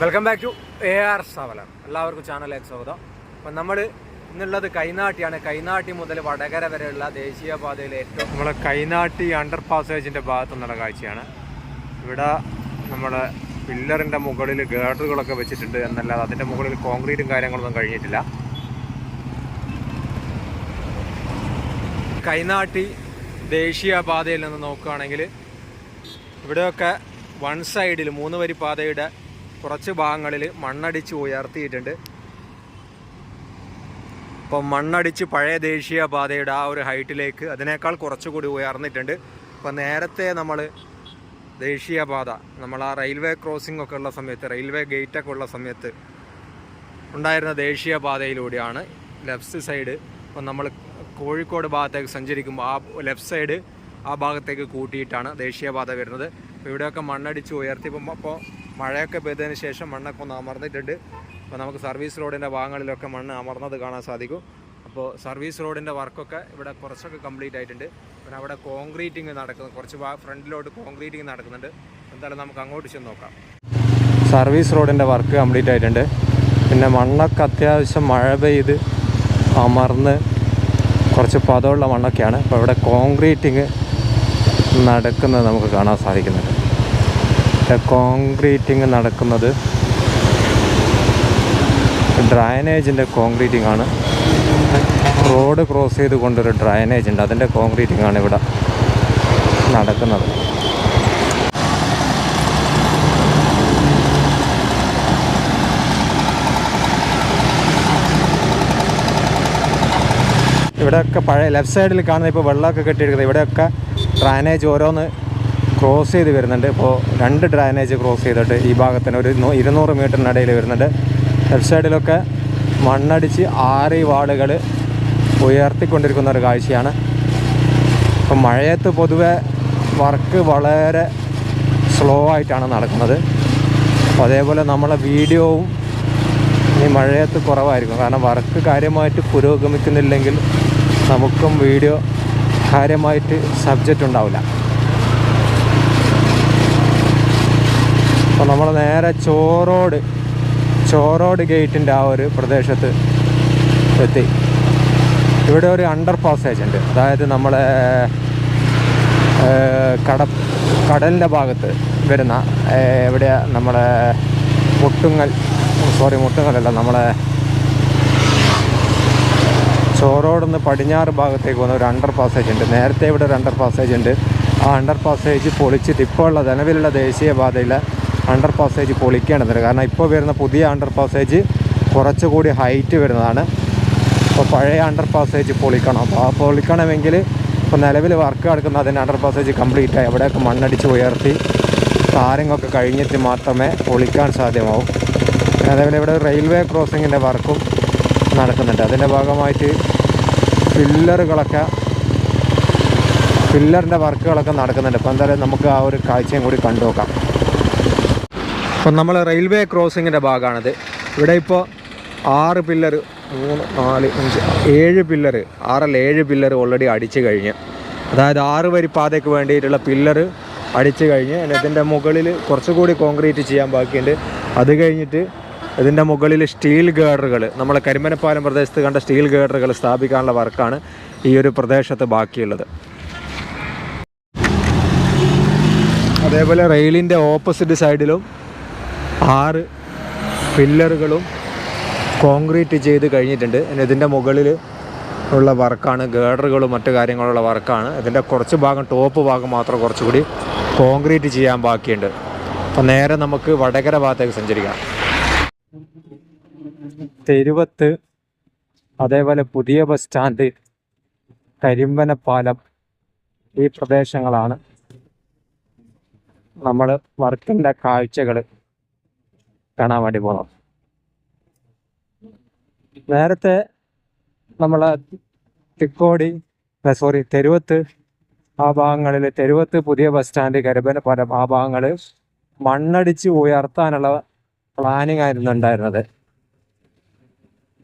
Welcome back to A R സവലർ എല്ലാവർക്കും ചാനലിലേക്ക് സ്വാഗതം. അപ്പം നമ്മൾ ഇന്നുള്ളത് കൈനാട്ടിയാണ്. കൈനാട്ടി മുതൽ വടകര വരെയുള്ള ദേശീയപാതയിലെ ഏറ്റവും നമ്മളെ കൈനാട്ടി അണ്ടർ പാസേജിന്റെ ഭാഗത്തു നിന്നുള്ള കാഴ്ചയാണ്. ഇവിടെ നമ്മുടെ പില്ലറിന്റെ മുകളിൽ ഗേഡറുകളൊക്കെ വെച്ചിട്ടുണ്ട്. എന്നല്ലാതെ അതിന്റെ മുകളിൽ കോൺക്രീറ്റും കാര്യങ്ങളൊന്നും കഴിഞ്ഞിട്ടില്ല. കൈനാട്ടി ദേശീയപാതയിൽ നിന്ന് നോക്കുകയാണെങ്കിൽ ഇവിടെയൊക്കെ വൺ സൈഡിൽ മൂന്ന് വരി പാതയുടെ കുറച്ച് ഭാഗങ്ങളിൽ മണ്ണടിച്ച് ഉയർത്തിയിട്ടുണ്ട്. ഇപ്പം മണ്ണടിച്ച് പഴയ ദേശീയ പാതയുടെ ആ ഒരു ഹൈറ്റിലേക്ക് അതിനേക്കാൾ കുറച്ചുകൂടി ഉയർന്നിട്ടുണ്ട്. ഇപ്പം നേരത്തെ നമ്മൾ ദേശീയപാത നമ്മൾ ആ റെയിൽവേ ക്രോസിംഗ് ഒക്കെ ഉള്ള സമയത്ത് റെയിൽവേ ഗേറ്റ് ഒക്കെ ഉള്ള സമയത്ത് ഉണ്ടായിരുന്ന ദേശീയപാതയിലൂടെയാണ് ലെഫ്റ്റ് സൈഡ് ഇപ്പം നമ്മൾ കോഴിക്കോട് ഭാഗത്തേക്ക് സഞ്ചരിക്കുമ്പോൾ ആ ലെഫ്റ്റ് സൈഡ് ആ ഭാഗത്തേക്ക് കൂട്ടിയിട്ടാണ് ദേശീയപാത വരുന്നത്. ഇവിടെയൊക്കെ മണ്ണടിച്ച് ഉയർത്തി അപ്പോൾ മഴയൊക്കെ പെയ്തതിന് ശേഷം മണ്ണൊക്കെ ഒന്ന് അമർന്നിട്ടുണ്ട്. അപ്പോൾ നമുക്ക് സർവീസ് റോഡിന്റെ ഭാഗങ്ങളിലൊക്കെ മണ്ണ് അമർന്നത് കാണാൻ സാധിക്കും. അപ്പോൾ സർവീസ് റോഡിന്റെ വർക്കൊക്കെ ഇവിടെ കുറച്ചൊക്കെ കംപ്ലീറ്റ് ആയിട്ടുണ്ട്. പിന്നെ അവിടെ കോൺക്രീറ്റിങ് നടക്കുന്നു. കുറച്ച് ഫ്രണ്ടിലോട്ട് കോൺക്രീറ്റിങ് നടക്കുന്നുണ്ട്. എന്തായാലും നമുക്ക് അങ്ങോട്ട് ചെന്ന് നോക്കാം. സർവീസ് റോഡിന്റെ വർക്ക് കംപ്ലീറ്റ് ആയിട്ടുണ്ട്. പിന്നെ മണ്ണൊക്കെ അത്യാവശ്യം മഴ പെയ്ത് അമർന്ന് കുറച്ച് പതമുള്ള മണ്ണൊക്കെയാണ്. അപ്പോൾ ഇവിടെ കോൺക്രീറ്റിങ് നടക്കുന്നത് നമുക്ക് കാണാൻ സാധിക്കുന്നുണ്ട്. കോൺക്രീറ്റിങ് നടക്കുന്നത്. ഡ്രൈനേജിന്റെ കോൺക്രീറ്റിംഗ് ആണ്. റോഡ് ക്രോസ് ചെയ്ത് കൊണ്ടൊരു ഡ്രൈനേജ് ഉണ്ട്. അതിന്റെ കോൺക്രീറ്റിംഗ് ആണ് ഇവിടെ നടക്കുന്നത്. ഇവിടെയൊക്കെ പഴയ ലെഫ്റ്റ് സൈഡിൽ കാണുന്ന ഇപ്പോൾ വെള്ളമൊക്കെ കെട്ടിയെടുക്കുന്നത് ഇവിടെയൊക്കെ ഡ്രൈനേജ് ഓരോന്ന് ക്രോസ് ചെയ്ത് വരുന്നുണ്ട്. ഇപ്പോൾ രണ്ട് ഡ്രൈനേജ് ക്രോസ് ചെയ്തിട്ട് ഈ ഭാഗത്തിന് ഒരു ഇരുന്നൂറ് മീറ്ററിനിടയിൽ വരുന്നുണ്ട്. ലെഫ്റ്റ് സൈഡിലൊക്കെ മണ്ണടിച്ച് ആറ് വാളുകൾ ഉയർത്തിക്കൊണ്ടിരിക്കുന്ന ഒരു കാഴ്ചയാണ്. ഇപ്പം മഴയത്ത് പൊതുവെ വർക്ക് വളരെ സ്ലോ ആയിട്ടാണ് നടക്കുന്നത്. അതേപോലെ നമ്മളെ വീഡിയോവും ഈ മഴയത്ത് കുറവായിരിക്കും. കാരണം വർക്ക് കാര്യമായിട്ട് പുരോഗമിക്കുന്നില്ലെങ്കിൽ നമുക്കും വീഡിയോ കാര്യമായിട്ട് സബ്ജക്റ്റ് ഉണ്ടാവില്ല. അപ്പോൾ നമ്മൾ നേരെ ചോറോട് ചോറോട് ഗേറ്റിന്റെ ആ ഒരു പ്രദേശത്ത് എത്തി. ഇവിടെ ഒരു അണ്ടർ പാസേജ് ഉണ്ട്. അതായത് നമ്മളെ കട കടലിന്റെ ഭാഗത്ത് വരുന്ന എവിടെ നമ്മളെ മുട്ടുങ്ങൽ സോറി മുട്ടുങ്ങലല്ല നമ്മളെ ചോറോടുന്ന് പടിഞ്ഞാറ് ഭാഗത്തേക്ക് പോകുന്ന ഒരു അണ്ടർ പാസേജ് ഉണ്ട്. നേരത്തെ ഇവിടെ ഒരു അണ്ടർ പാസേജ് ഉണ്ട്. ആ അണ്ടർ പാസേജ് പൊളിച്ചിട്ട് ഇപ്പോൾ ഉള്ള നിലവിലുള്ള ദേശീയപാതയിലെ അണ്ടർ പാസേജ് പൊളിക്കേണ്ടതുണ്ട് കാരണം ഇപ്പോൾ വരുന്ന പുതിയ അണ്ടർ പാസേജ് കുറച്ചുകൂടി ഹൈറ്റ് വരുന്നതാണ്. അപ്പോൾ പഴയ അണ്ടർ പാസേജ് പൊളിക്കണം. അപ്പോൾ ആ പൊളിക്കണമെങ്കിൽ ഇപ്പോൾ നിലവിൽ വർക്ക് നടക്കുന്ന അതിന്റെ അണ്ടർ പാസേജ് കംപ്ലീറ്റ് ആയി. അവിടെയൊക്കെ മണ്ണടിച്ച് ഉയർത്തി താരങ്ങൊക്കെ കഴിഞ്ഞിട്ട് മാത്രമേ പൊളിക്കാൻ സാധ്യമാവും. അതേപോലെ ഇവിടെ റെയിൽവേ ക്രോസിങ്ങിന്റെ വർക്കും നടക്കുന്നുണ്ട്. അതിന്റെ ഭാഗമായിട്ട് ഫില്ലറുകളൊക്കെ പില്ലറിന്റെ വർക്കുകളൊക്കെ നടക്കുന്നുണ്ട്. അപ്പോൾ എന്തായാലും നമുക്ക് ആ ഒരു കാഴ്ചയും കൂടി കണ്ടു നോക്കാം അപ്പം നമ്മൾ റെയിൽവേ ക്രോസിങ്ങിന്റെ ഭാഗമാണിത്. ഇവിടെ ഇപ്പോൾ ആറ് പില്ലർ മൂന്ന് നാല് അഞ്ച് ഏഴ് പില്ലർ ആറല്ല ഏഴ് പില്ലർ ഓൾറെഡി അടിച്ചു കഴിഞ്ഞ്. അതായത് ആറ് വരി പാതയ്ക്ക് വേണ്ടിയിട്ടുള്ള പില്ലർ അടിച്ചു കഴിഞ്ഞ് ഇതിന്റെ മുകളിൽ കുറച്ചുകൂടി കോൺക്രീറ്റ് ചെയ്യാൻ ബാക്കിയുണ്ട്. അത് കഴിഞ്ഞിട്ട് ഇതിന്റെ മുകളിൽ സ്റ്റീൽ ഗേഡറുകൾ നമ്മളെ കരിമനപ്പാലം പ്രദേശത്ത് കണ്ട സ്റ്റീൽ ഗേഡറുകൾ സ്ഥാപിക്കാനുള്ള വർക്കാണ് ഈ ഒരു പ്രദേശത്ത് ബാക്കിയുള്ളത്. അതേപോലെ റെയിലിന്റെ ഓപ്പോസിറ്റ് സൈഡിലും ആറ് പില്ലറുകളും കോൺക്രീറ്റ് ചെയ്ത് കഴിഞ്ഞിട്ടുണ്ട്. ഇതിന്റെ മുകളിൽ ഉള്ള വർക്കാണ് ഗേഡറുകളും മറ്റു കാര്യങ്ങളുള്ള വർക്കാണ്. ഇതിന്റെ കുറച്ച് ഭാഗം ടോപ്പ് ഭാഗം മാത്രം കുറച്ചുകൂടി കോൺക്രീറ്റ് ചെയ്യാൻ ബാക്കിയുണ്ട്. അപ്പം നേരെ നമുക്ക് വടകര ഭാഗത്തേക്ക് സഞ്ചരിക്കാം. തെരുവത്ത് അതേപോലെ പുതിയ ബസ് സ്റ്റാൻഡ് കരിമ്പന പാലം ഈ പ്രദേശങ്ങളാണ്. നമ്മൾ വർക്കിന്റെ കാഴ്ചകൾ കാണാൻ വേണ്ടി പോകണം നേരത്തെ നമ്മളെ തിക്കോടി സോറി തെരുവത്ത് ആ ഭാഗങ്ങളിൽ തെരുവത്ത് പുതിയ ബസ് സ്റ്റാൻഡ് കരുബനപുരം ആ ഭാഗങ്ങൾ മണ്ണടിച്ച് ഉയർത്താനുള്ള പ്ലാനിങ് ആയിരുന്നു ഉണ്ടായിരുന്നത്.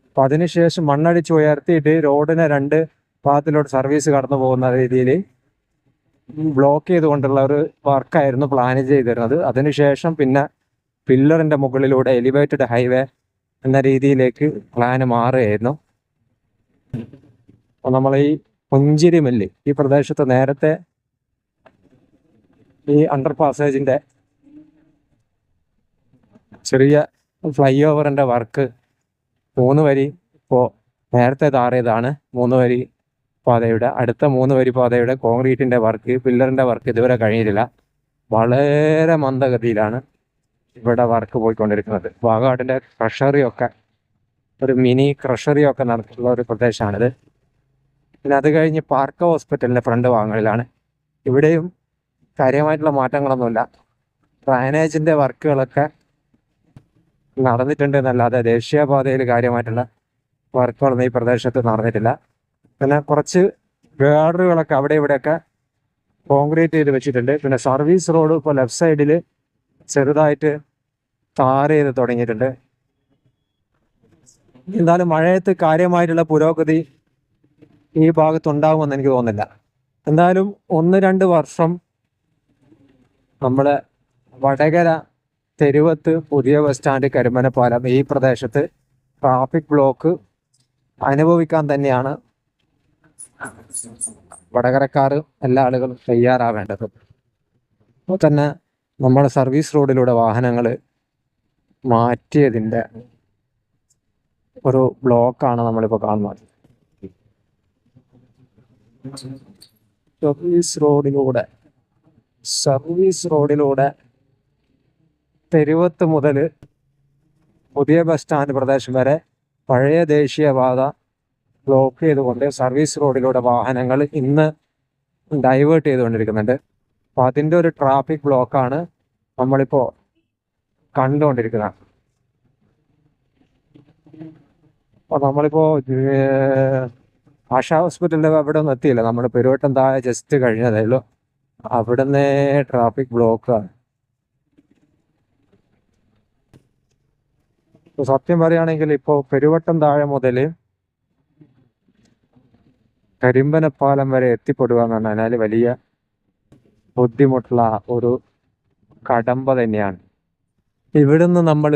അപ്പം അതിനുശേഷം മണ്ണടിച്ച് ഉയർത്തിയിട്ട് റോഡിനെ രണ്ട് ഭാഗത്തിലോട്ട് സർവീസ് കടന്നു പോകുന്ന രീതിയിൽ ബ്ലോക്ക് ചെയ്തുകൊണ്ടുള്ള ഒരു വർക്കായിരുന്നു പ്ലാൻ ചെയ്തിരുന്നത്. അതിനുശേഷം പിന്നെ പില്ലറിന്റെ മുകളിലൂടെ എലിവേറ്റഡ് ഹൈവേ എന്ന രീതിയിലേക്ക് പ്ലാന് മാറുകയായിരുന്നു. അപ്പോൾ നമ്മൾ ഈ പുഞ്ചിരി മില്ല് ഈ പ്രദേശത്ത് നേരത്തെ ഈ അണ്ടർ പാസേജിന്റെ ചെറിയ ഫ്ലൈ ഓവറിന്റെ വർക്ക് മൂന്ന് വരി ഇപ്പോൾ നേരത്തെ താറിയതാണ്. മൂന്ന് വരി പാതയുടെ അടുത്ത മൂന്ന് വരി പാതയുടെ കോൺക്രീറ്റിന്റെ വർക്ക് പില്ലറിന്റെ വർക്ക് ഇതുവരെ കഴിഞ്ഞിട്ടില്ല. വളരെ മന്ദഗതിയിലാണ്. ഇവിടെ വർക്ക് പോയിക്കൊണ്ടിരിക്കുന്നത്. വാഗാടിന്റെ ക്രഷറിയൊക്കെ ഒരു മിനി ക്രഷറിയൊക്കെ നടത്തുന്ന ഒരു പ്രദേശമാണിത് പിന്നെ അത് കഴിഞ്ഞ് പാർക്ക ഹോസ്പിറ്റലിന്റെ ഫ്രണ്ട് ഭാഗങ്ങളിലാണ് ഇവിടെയും കാര്യമായിട്ടുള്ള മാറ്റങ്ങളൊന്നുമില്ല. ഡ്രൈനേജിന്റെ വർക്കുകളൊക്കെ നടന്നിട്ടുണ്ട് എന്നല്ലാതെ ദേശീയപാതയിൽ കാര്യമായിട്ടുള്ള വർക്കുകളൊന്നും ഈ പ്രദേശത്ത് നടന്നിട്ടില്ല. പിന്നെ കുറച്ച് ഗാർഡറുകളൊക്കെ അവിടെ ഇവിടെയൊക്കെ കോൺക്രീറ്റ് ചെയ്ത് വെച്ചിട്ടുണ്ട്. പിന്നെ സർവീസ് റോഡ് ഇപ്പോൾ ലെഫ്റ്റ് സൈഡിൽ ചെറുതായിട്ട് താര ചെയ്ത് തുടങ്ങിയിട്ടുണ്ട്. എന്തായാലും മഴയത്ത് കാര്യമായിട്ടുള്ള പുരോഗതി ഈ ഭാഗത്തുണ്ടാകുമെന്ന് എനിക്ക് തോന്നുന്നില്ല. എന്തായാലും ഒന്ന് രണ്ട് വർഷം നമ്മുടെ വടകര തെരുവത്ത് പുതിയ ബസ് സ്റ്റാൻഡ് കരിമനപ്പാലം ഈ പ്രദേശത്ത് ട്രാഫിക് ബ്ലോക്ക് അനുഭവിക്കാൻ തന്നെയാണ് വടകരക്കാർ എല്ലാ ആളുകളും തയ്യാറാവേണ്ടത്. അപ്പോൾ തന്നെ നമ്മുടെ സർവീസ് റോഡിലൂടെ വാഹനങ്ങൾ മാറ്റിയതിന്റെ ഒരു ബ്ലോക്കാണ് നമ്മളിപ്പോൾ കാണുന്നത്. സർവീസ് റോഡിലൂടെ സർവീസ് റോഡിലൂടെ തെരുവത്ത് മുതൽ പുതിയ ബസ് സ്റ്റാൻഡ് പ്രദേശം വരെ പഴയ ദേശീയപാത ബ്ലോക്ക് ചെയ്തുകൊണ്ട് സർവീസ് റോഡിലൂടെ വാഹനങ്ങൾ ഇന്ന് ഡൈവേർട്ട് ചെയ്തുകൊണ്ടിരിക്കുന്നുണ്ട്. അപ്പോൾ അതിന്റെ ഒരു ട്രാഫിക് ബ്ലോക്കാണ് നമ്മളിപ്പോ കണ്ടുകൊണ്ടിരിക്കുന്നത് അപ്പോൾ നമ്മളിപ്പോ ആശാ ഹോസ്പിറ്റലിന്റെ അവിടെ ഒന്നും എത്തിയില്ല. നമ്മൾ പെരുവട്ടം താഴെ ജസ്റ്റ് കഴിഞ്ഞതേ അവിടുന്ന് ട്രാഫിക് ബ്ലോക്കാണ് സത്യം പറയുകയാണെങ്കിൽ ഇപ്പോൾ പെരുവട്ടം താഴെ മുതൽ കരിമ്പനപ്പാലം വരെ എത്തിപ്പെടുക എന്ന് പറഞ്ഞാൽ വലിയ ബുദ്ധിമുട്ടുള്ള ഒരു കടമ്പ തന്നെയാണ്. ഇവിടുന്ന് നമ്മൾ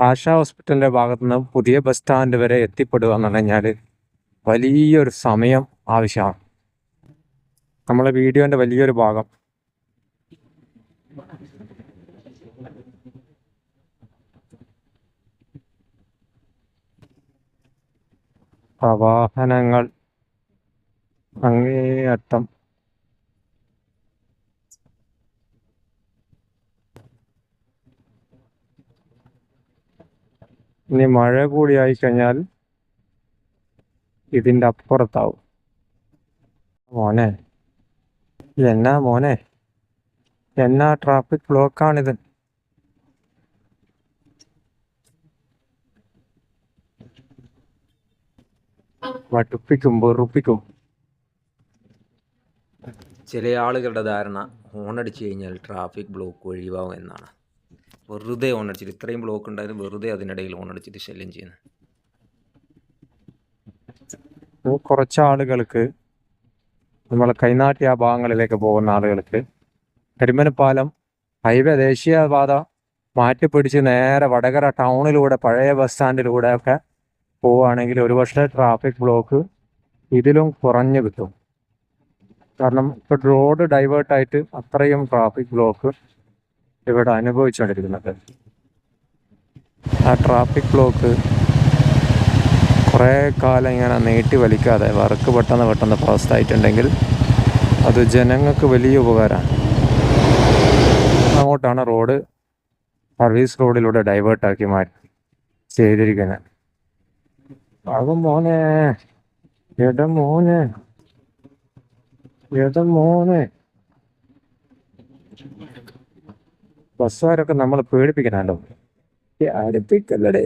ആശാ ഹോസ്പിറ്റലിന്റെ ഭാഗത്തു നിന്ന് പുതിയ ബസ് സ്റ്റാൻഡ് വരെ എത്തിപ്പെടുക എന്ന് പറഞ്ഞാൽ വലിയൊരു സമയം ആവശ്യമാണ്. നമ്മളെ വീഡിയോന്റെ വലിയൊരു ഭാഗം. പ്രവാഹനങ്ങൾ അങ്ങേയറ്റം ഇനി മഴ കൂടി ആയി കഴിഞ്ഞാൽ ഇതിന്റെ അപ്പുറത്താവും. മോനെ എന്നാ മോനെ? എന്നാ ട്രാഫിക് ബ്ലോക്കാണിത് വട്ടുപ്പിക്കും വെറുപ്പിക്കും. ചില ആളുകളുടെ ധാരണ ഹോണടിച്ച് കഴിഞ്ഞാൽ ട്രാഫിക് ബ്ലോക്ക് ഒഴിവാകും എന്നാണ്. വെറുതെ ഓൺ അടിച്ചിട്ട് ഇത്രയും ബ്ലോക്ക് ഉണ്ടായാലും വെറുതെ അതിനിടയിൽ ഓൺ അടിച്ചിട്ട് ശല്യം ചെയ്യുന്നത്. കുറച്ച് ആളുകൾക്ക് നമ്മൾ കൈനാട്ടി ആ ഭാഗങ്ങളിലേക്ക് പോകുന്ന ആളുകൾക്ക് കരിമനപ്പാലം ഹൈവേ ദേശീയപാത മാറ്റിപ്പിടിച്ച് നേരെ വടകര ടൗണിലൂടെ പഴയ ബസ് സ്റ്റാൻഡിലൂടെ ഒക്കെ പോവുകയാണെങ്കിൽ ഒരുപക്ഷെ ട്രാഫിക് ബ്ലോക്ക് ഇതിലും കുറഞ്ഞു കിട്ടും. കാരണം ഇപ്പോൾ റോഡ് ഡൈവേർട്ടായിട്ട് അത്രയും ട്രാഫിക് ബ്ലോക്ക് ഇവിടെ അനുഭവിച്ചുകൊണ്ടിരിക്കുന്നത്. ആ ട്രാഫിക് ബ്ലോക്ക് കുറേ കാലം ഇങ്ങനെ നീട്ടി വലിക്കാതെ വർക്ക് പെട്ടെന്ന് പെട്ടെന്ന് പ്രോസ്റ്റ് ആയിട്ടുണ്ടെങ്കിൽ അത് ജനങ്ങൾക്ക് വലിയ ഉപകാരമാണ്. അങ്ങോട്ടാണ് റോഡ് സർവീസ് റോഡിലൂടെ ഡൈവേർട്ടാക്കി മാറ്റി ചെയ്തിരിക്കുന്നത്. അത് മോനെ. ഇടം മോനെ. ഇടം മോനെ. ബസ്സുകാരൊക്കെ നമ്മൾ പേടിപ്പിക്കണല്ലോ അടുപ്പിക്കല്ലടേ.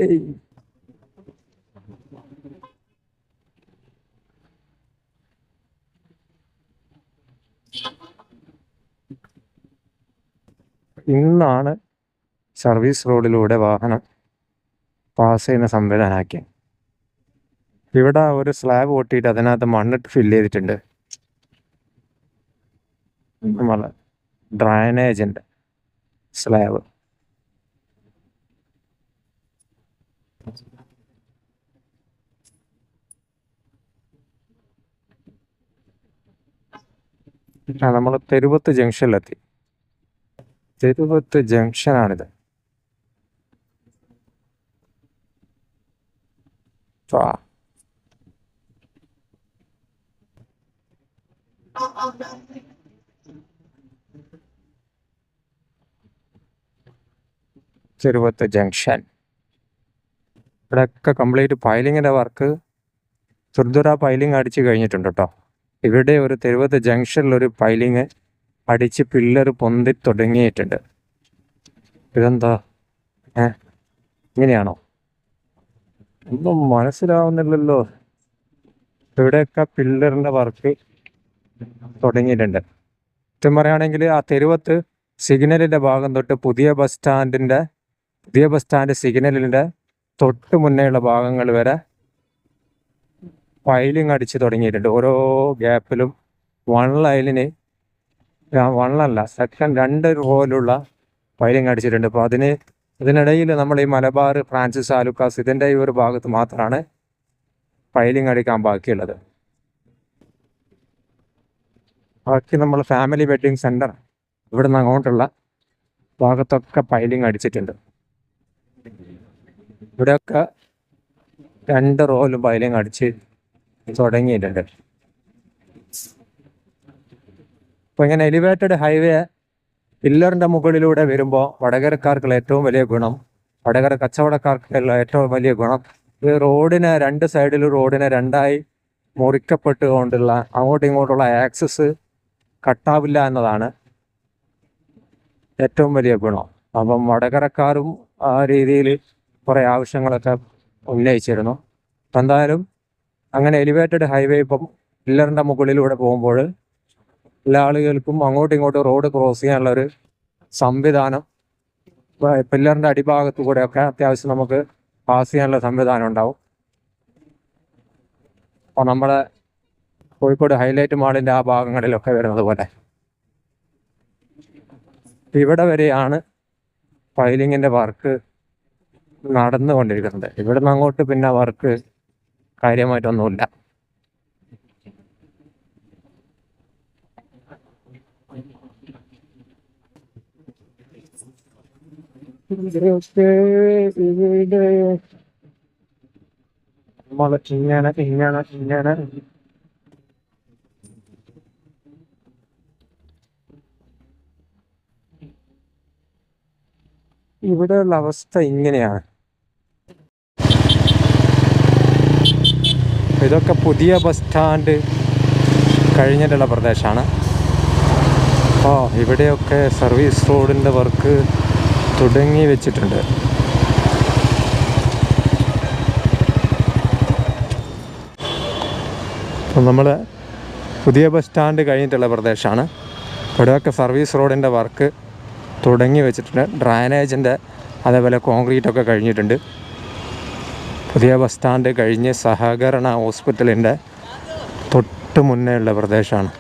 ഇന്നാണ് സർവീസ് റോഡിലൂടെ വാഹനം പാസ് ചെയ്യുന്ന സംവിധാനമാക്കിയത് ഇവിടെ ഒരു സ്ലാബ് പൊട്ടിയിട്ട് അതിനകത്ത് മണ്ണിട്ട് ഫില്ല് ചെയ്തിട്ടുണ്ട്. നമ്മളെ ഡ്രൈനേജിന്റെ സ്ലാബ് നമ്മൾ തെരുവത്ത് ജംഗ്ഷനിലെത്തി. തെരുവത്ത് ജംഗ്ഷനാണിത്. ആ ചെറുവത്ത് ജംഗ്ഷൻ. ഇവിടെയൊക്കെ കംപ്ലീറ്റ് പൈലിങ്ങിന്റെ വർക്ക് തുർദുറ പൈലിംഗ് അടിച്ച് കഴിഞ്ഞിട്ടുണ്ട് കേട്ടോ ഇവിടെ ഒരു തെരുവത്ത് ജംഗ്ഷനിലൊരു പൈലിങ് അടിച്ച് പില്ലർ പൊന്തി തുടങ്ങിയിട്ടുണ്ട്. ഇതെന്താ? ഏ ഇങ്ങനെയാണോ? ഒന്നും മനസ്സിലാവുന്നില്ലല്ലോ. ഇവിടെയൊക്കെ പില്ലറിന്റെ വർക്ക് തുടങ്ങിയിട്ടുണ്ട്. സത്യം പറയുകയാണെങ്കിൽ ആ തെരുവത്ത് സിഗ്നലിന്റെ ഭാഗം തൊട്ട് പുതിയ ബസ് സ്റ്റാൻഡിന്റെ പുതിയ ബസ് സ്റ്റാൻഡ് സിഗ്നലിന്റെ തൊട്ട് മുന്നേയുള്ള ഭാഗങ്ങൾ വരെ പൈലിങ് അടിച്ച് തുടങ്ങിയിട്ടുണ്ട്. ഓരോ ഗ്യാപ്പിലും വൺ ലൈനിന് വൺ അല്ല സെക്കൻഡ് രണ്ട് റോയിലുള്ള പൈലിങ് അടിച്ചിട്ടുണ്ട്. അപ്പോൾ അതിന് ഇതിനിടയിൽ നമ്മൾ ഈ മലബാർ ഫ്രാൻസിസ് ആലുക്കാസ് ഇതിന്റെ ഈ ഒരു ഭാഗത്ത് മാത്രമാണ് പൈലിങ് അടിക്കാൻ ബാക്കിയുള്ളത്. ബാക്കി നമ്മൾ ഫാമിലി വെഡിങ് സെന്റർ ഇവിടെ നിന്ന് അങ്ങോട്ടുള്ള ഭാഗത്തൊക്കെ പൈലിങ് അടിച്ചിട്ടുണ്ട്. ഇവിടെയൊക്കെ രണ്ട് റോയിലും പൈലയും അടിച്ച് തുടങ്ങിയിട്ടുണ്ട്. അപ്പോൾ ഇങ്ങനെ എലിവേറ്റഡ് ഹൈവേ പില്ലറിന്റെ മുകളിലൂടെ വരുമ്പോൾ വടകരക്കാർക്കുള്ള ഏറ്റവും വലിയ ഗുണം വടകര കച്ചവടക്കാർക്കുള്ള ഏറ്റവും വലിയ ഗുണം ഈ റോഡിനെ രണ്ട് സൈഡിൽ റോഡിനെ രണ്ടായി മുറിക്കപ്പെട്ടുകൊണ്ടുള്ള അങ്ങോട്ടും ഇങ്ങോട്ടുള്ള ആക്സസ് കട്ടാവില്ല എന്നതാണ് ഏറ്റവും വലിയ ഗുണം. അപ്പം വടകരക്കാരും രീതിയിൽ കുറേ ആവശ്യങ്ങളൊക്കെ ഉന്നയിച്ചിരുന്നു. എന്തായാലും അങ്ങനെ എലിവേറ്റഡ് ഹൈവേ ഇപ്പം പില്ലറിന്റെ മുകളിലൂടെ പോകുമ്പോൾ എല്ലാ ആളുകൾക്കും അങ്ങോട്ടും ഇങ്ങോട്ടും റോഡ് ക്രോസ് ചെയ്യാനുള്ള ഒരു സംവിധാനം പില്ലറിന്റെ അടിഭാഗത്തു കൂടെയൊക്കെ അത്യാവശ്യം നമുക്ക് പാസ് ചെയ്യാനുള്ള സംവിധാനം ഉണ്ടാവും. അപ്പോൾ നമ്മുടെ കോഴിക്കോട് ഹൈലൈറ്റ് മാളിന്റെ ആ ഭാഗങ്ങളിലൊക്കെ വരുന്നത് പോലെ. ഇവിടെ വരെയാണ് ഫൈലിങ്ങിന്റെ വർക്ക് നടന്നുകൊണ്ടിരിക്കുന്നത് നിന്ന് അങ്ങോട്ട് പിന്നെ വർക്ക് കാര്യമായിട്ടൊന്നുമില്ല. ഇങ്ങനെ ഇങ്ങനെ ഇങ്ങനെ. ഇവിടെയുള്ള അവസ്ഥ ഇങ്ങനെയാണ്. ഇതൊക്കെ പുതിയ ബസ് സ്റ്റാൻഡ് കഴിഞ്ഞിട്ടുള്ള പ്രദേശമാണ്. അപ്പോൾ ഇവിടെയൊക്കെ സർവീസ് റോഡിന്റെ വർക്ക് തുടങ്ങി വെച്ചിട്ടുണ്ട്. അപ്പം നമ്മൾ പുതിയ ബസ് സ്റ്റാൻഡ് കഴിഞ്ഞിട്ടുള്ള പ്രദേശമാണ്. ഇവിടെയൊക്കെ സർവീസ് റോഡിന്റെ വർക്ക് തുടങ്ങി വെച്ചിട്ടുണ്ട്. ഡ്രൈനേജിന്റെ അതേപോലെ കോൺക്രീറ്റൊക്കെ കഴിഞ്ഞിട്ടുണ്ട്. പുതിയ ബസ് സ്റ്റാൻഡ് കഴിഞ്ഞ് സഹകരണ ഹോസ്പിറ്റലിന്റെ തൊട്ട് മുന്നേ ഉള്ള പ്രദേശമാണ്.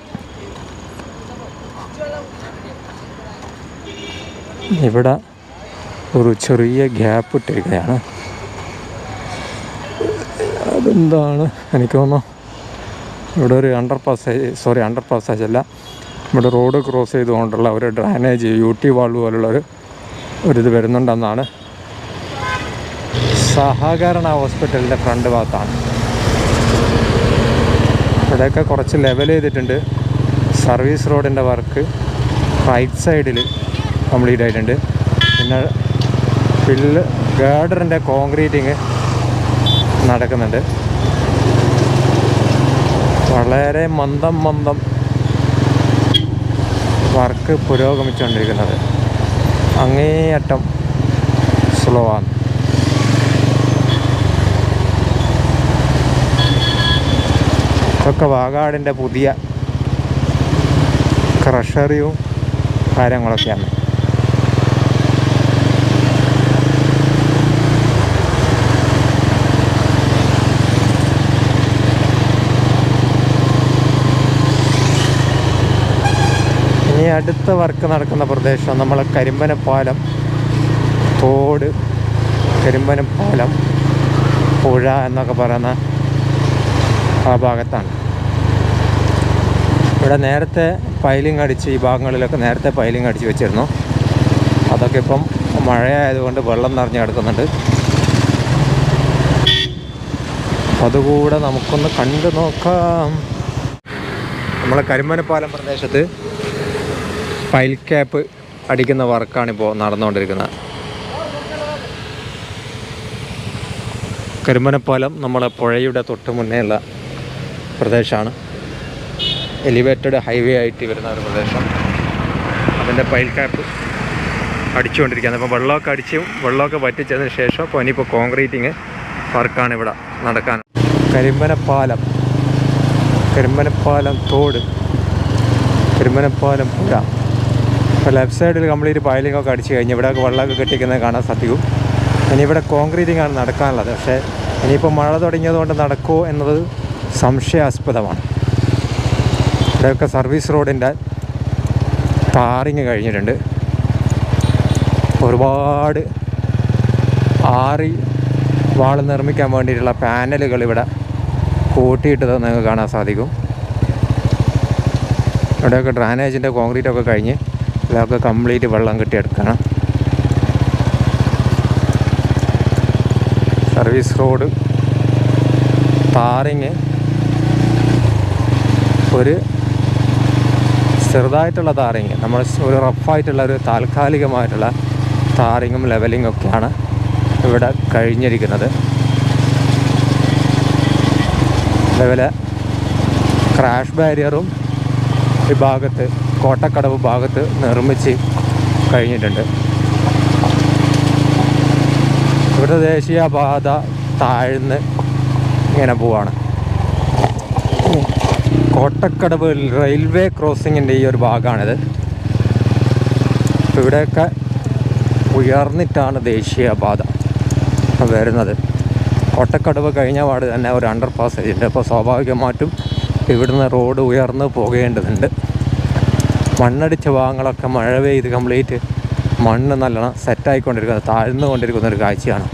ഇവിടെ ഒരു ചെറിയ ഗ്യാപ്പ് ഇട്ടിരിക്കുകയാണ്. അതെന്താണ്? എനിക്ക് തോന്നുന്നു ഇവിടെ ഒരു under passage sorry under passage അല്ല. ഇവിടെ റോഡ് ക്രോസ് ചെയ്തുകൊണ്ടുള്ള ഒരു ഡ്രൈനേജ് യു ടി വാൾ പോലുള്ളൊരു ഒരിത് വരുന്നുണ്ടെന്നാണ്. സഹകരണ ഹോസ്പിറ്റലിന്റെ ഫ്രണ്ട് ഭാഗത്താണ്. ഇവിടെയൊക്കെ കുറച്ച് ലെവൽ ചെയ്തിട്ടുണ്ട്. സർവീസ് റോഡിന്റെ വർക്ക് റൈറ്റ് സൈഡിൽ കംപ്ലീറ്റ് ആയിട്ടുണ്ട്. പിന്നെ പില്ല് ഗാർഡറിന്റെ കോൺക്രീറ്റിങ് നടക്കുന്നുണ്ട്. വളരെ മന്ദം മന്ദം വർക്ക് പുരോഗമിച്ചുകൊണ്ടിരിക്കുന്നത്. അങ്ങേയറ്റം സ്ലോ ആണ് ഇതൊക്കെ വാഗാടിന്റെ പുതിയ ക്രഷറിയും കാര്യങ്ങളൊക്കെയാണ് ഇനി അടുത്ത വർക്ക് നടക്കുന്ന പ്രദേശം നമ്മളെ കരിമ്പനപ്പാലം. തോട് കരിമ്പനപ്പാലം പുഴ എന്നൊക്കെ പറയുന്ന ആ ഭാഗത്താണ്. ഇവിടെ നേരത്തെ പൈലിംഗ് അടിച്ച് ഈ ഭാഗങ്ങളിലൊക്കെ നേരത്തെ പൈലിംഗ് അടിച്ച് വെച്ചിരുന്നു. അതൊക്കെ ഇപ്പം മഴയായതുകൊണ്ട് വെള്ളം നിറഞ്ഞു കിടക്കുന്നുണ്ട്. അതുകൂടെ നമുക്കൊന്ന് കണ്ടു നോക്കാം. നമ്മളെ കരിമനപ്പാലം പ്രദേശത്ത് പൈൽ ക്യാപ്പ് അടിക്കുന്ന വർക്കാണിപ്പോൾ നടന്നുകൊണ്ടിരിക്കുന്നത്. കരിമനപ്പാലം നമ്മളെ പുഴയുടെ തൊട്ട് മുന്നേയുള്ള പ്രദേശമാണ്. എലിവേറ്റഡ് ഹൈവേ ആയിട്ട് വരുന്ന ഒരു പ്രദേശം. അതിന്റെ പൈൽ ക്യാപ്പ് അടിച്ചുകൊണ്ടിരിക്കുകയാണ്. അപ്പോൾ വെള്ളമൊക്കെ അടിച്ചും വെള്ളമൊക്കെ വറ്റിച്ചതിന് ശേഷം അപ്പോൾ ഇനിയിപ്പോൾ കോൺക്രീറ്റിങ് വർക്കാണ് ഇവിടെ നടക്കാൻ. കരിമ്പനപ്പാലം കരിമ്പനപ്പാലം തോട്. കരിമ്പനപ്പാലം പുഴ. ഇപ്പോൾ ലെഫ്റ്റ് സൈഡിൽ കംപ്ലീറ്റ് പൈലിംഗ് ഒക്കെ അടിച്ച് കഴിഞ്ഞ് ഇവിടെ വെള്ളമൊക്കെ കെട്ടിക്കുന്നത് കാണാൻ സാധിക്കും. ഇനി ഇവിടെ കോൺക്രീറ്റിംഗ് ആണ് നടക്കാനുള്ളത്. പക്ഷേ ഇനിയിപ്പോൾ മഴ തുടങ്ങിയതുകൊണ്ട് നടക്കുമോ എന്നത് സംശയാസ്പദമാണ്. ഇവിടെയൊക്കെ സർവീസ് റോഡിന്റെ ടാറിങ് കഴിഞ്ഞിട്ടുണ്ട്. ഒരുപാട് ആറി വാൾ നിർമ്മിക്കാൻ വേണ്ടിയിട്ടുള്ള പാനലുകൾ ഇവിടെ കൂട്ടിയിട്ടത് നിങ്ങൾക്ക് കാണാൻ സാധിക്കും. ഇവിടെയൊക്കെ ഡ്രാനേജിന്റെ കോൺക്രീറ്റൊക്കെ കഴിഞ്ഞ് ഇതൊക്കെ കംപ്ലീറ്റ് വെള്ളം കെട്ടിയെടുക്കണം. സർവീസ് റോഡ് ടാറിങ് ഒരു ചെറുതായിട്ടുള്ള താറിങ് നമ്മൾ ഒരു റഫായിട്ടുള്ള ഒരു താൽക്കാലികമായിട്ടുള്ള താറിങ്ങും ലെവലിങ്ങും ഒക്കെയാണ് ഇവിടെ കഴിഞ്ഞിരിക്കുന്നത്. അതേപോലെ ക്രാഷ് ബാരിയറും ഈ ഭാഗത്ത് കോട്ടക്കടവ് ഭാഗത്ത് നിർമ്മിച്ച് കഴിഞ്ഞിട്ടുണ്ട്. ഇവിടെ ദേശീയപാത താഴ്ന്ന് ഇങ്ങനെ പോവാണ്. കോട്ടക്കടവ് റെയിൽവേ ക്രോസിങ്ങിന്റെ ഈ ഒരു ഭാഗമാണിത്. ഇവിടെയൊക്കെ ഉയർന്നിട്ടാണ് ദേശീയപാത വരുന്നത്. കോട്ടക്കടവ് കഴിഞ്ഞ പാട് തന്നെ ഒരു അണ്ടർ പാസേജ് ഉണ്ട്. അപ്പോൾ സ്വാഭാവികമായിട്ടും ഇവിടുന്ന് റോഡ് ഉയർന്ന് പോകേണ്ടതുണ്ട്. മണ്ണടിച്ച ഭാഗങ്ങളൊക്കെ മഴ പെയ്ത് കംപ്ലീറ്റ് മണ്ണ് നല്ലോണം സെറ്റായിക്കൊണ്ടിരിക്കുന്നത് താഴ്ന്നു കൊണ്ടിരിക്കുന്ന ഒരു കാഴ്ചയാണ്.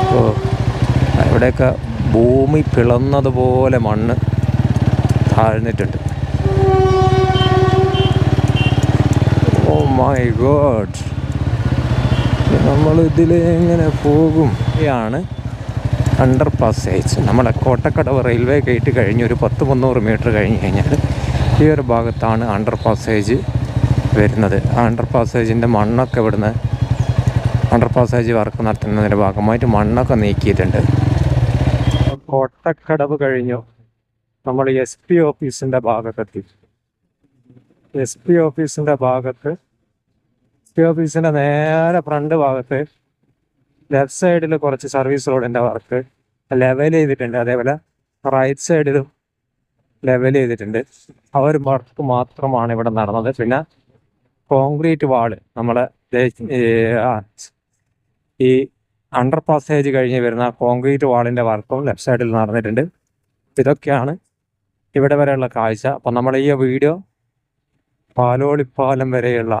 അപ്പോൾ ഇവിടെയൊക്കെ ഭൂമി പിളന്നതുപോലെ മണ്ണ് താഴ്ന്നിട്ടുണ്ട്. ഓ മൈ ഗോഡ് നമ്മൾ ഇതിൽ എങ്ങനെ പോകും? ആണ് അണ്ടർ പാസേജ് നമ്മുടെ കോട്ടക്കടവ് റെയിൽവേ ഗേറ്റ് കഴിഞ്ഞ് ഒരു പത്ത് മുന്നൂറ് മീറ്റർ കഴിഞ്ഞ് കഴിഞ്ഞാൽ ഈ ഒരു ഭാഗത്താണ് അണ്ടർ പാസേജ് വരുന്നത്. അണ്ടർ പാസേജിന്റെ മണ്ണൊക്കെ ഇവിടുന്ന് അണ്ടർ പാസേജ് വർക്ക് നടത്തുന്നതിന്റെ ഭാഗമായിട്ട് മണ്ണൊക്കെ നീക്കിയിട്ടുണ്ട്. കോട്ടക്കടവ് കഴിഞ്ഞു. നമ്മൾ എസ് പി ഓഫീസിന്റെ ഭാഗത്തെത്തി. എസ് പി ഓഫീസിന്റെ ഭാഗത്ത് എസ് പി ഓഫീസിന്റെ നേരെ ഫ്രണ്ട് ഭാഗത്ത് ലെഫ്റ്റ് സൈഡിൽ കുറച്ച് സർവീസ് റോഡിന്റെ വർക്ക് ലെവൽ ചെയ്തിട്ടുണ്ട്. അതേപോലെ റൈറ്റ് സൈഡിലും ലെവൽ ചെയ്തിട്ടുണ്ട്. ആ ഒരു വർക്ക് മാത്രമാണ് ഇവിടെ നടന്നത്. പിന്നെ കോൺക്രീറ്റ് വാൾ നമ്മളെ ഈ, അണ്ടർ പാസേജ് കഴിഞ്ഞ് വരുന്ന കോൺക്രീറ്റ് വാളിന്റെ വർക്കും ലെഫ്റ്റ് സൈഡിൽ നടന്നിട്ടുണ്ട്. ഇതൊക്കെയാണ് ഇവിടെ വരെയുള്ള കാഴ്ച. അപ്പം നമ്മൾ ഈ വീഡിയോ പാലോളിപ്പാലം വരെയുള്ള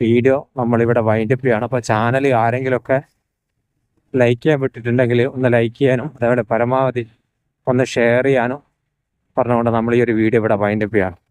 വീഡിയോ നമ്മളിവിടെ വൈൻഡപ്പ് ചെയ്യാണ് അപ്പോൾ ചാനൽ ആരെങ്കിലുമൊക്കെ ലൈക്ക് ചെയ്യാൻ വിട്ടിട്ടുണ്ടെങ്കിൽ ഒന്ന് ലൈക്ക് ചെയ്യാനും അതേപോലെ പരമാവധി ഒന്ന് ഷെയർ ചെയ്യാനും പറഞ്ഞുകൊണ്ട് നമ്മൾ ഈ ഒരു വീഡിയോ ഇവിടെ വൈൻഡപ്പ് ചെയ്യണം